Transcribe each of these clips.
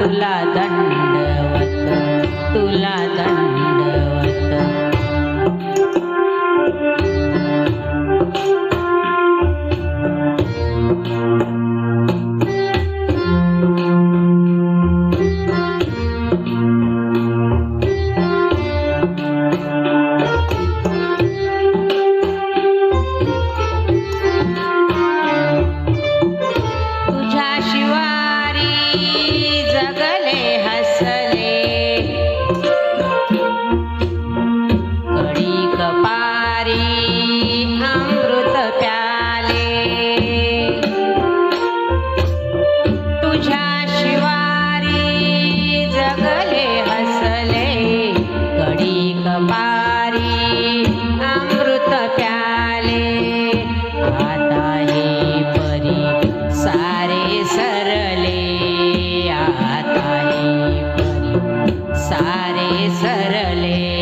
तुला दंडवत तुला दंड Charlie.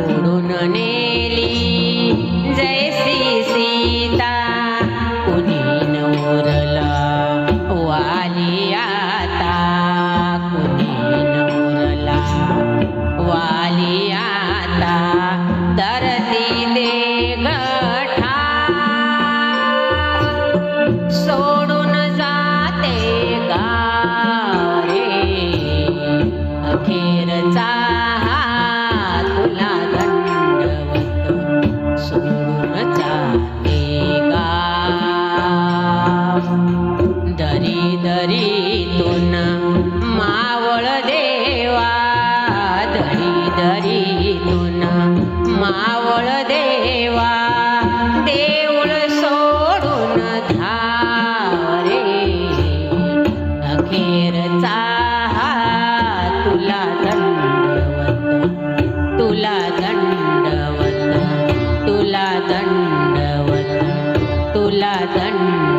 করুণা নেই मावळ देवा देऊळ सोडून धारे. अखेरचा हा तुला दंडवत तुला दंडवत तुला दंडवत तुला दंड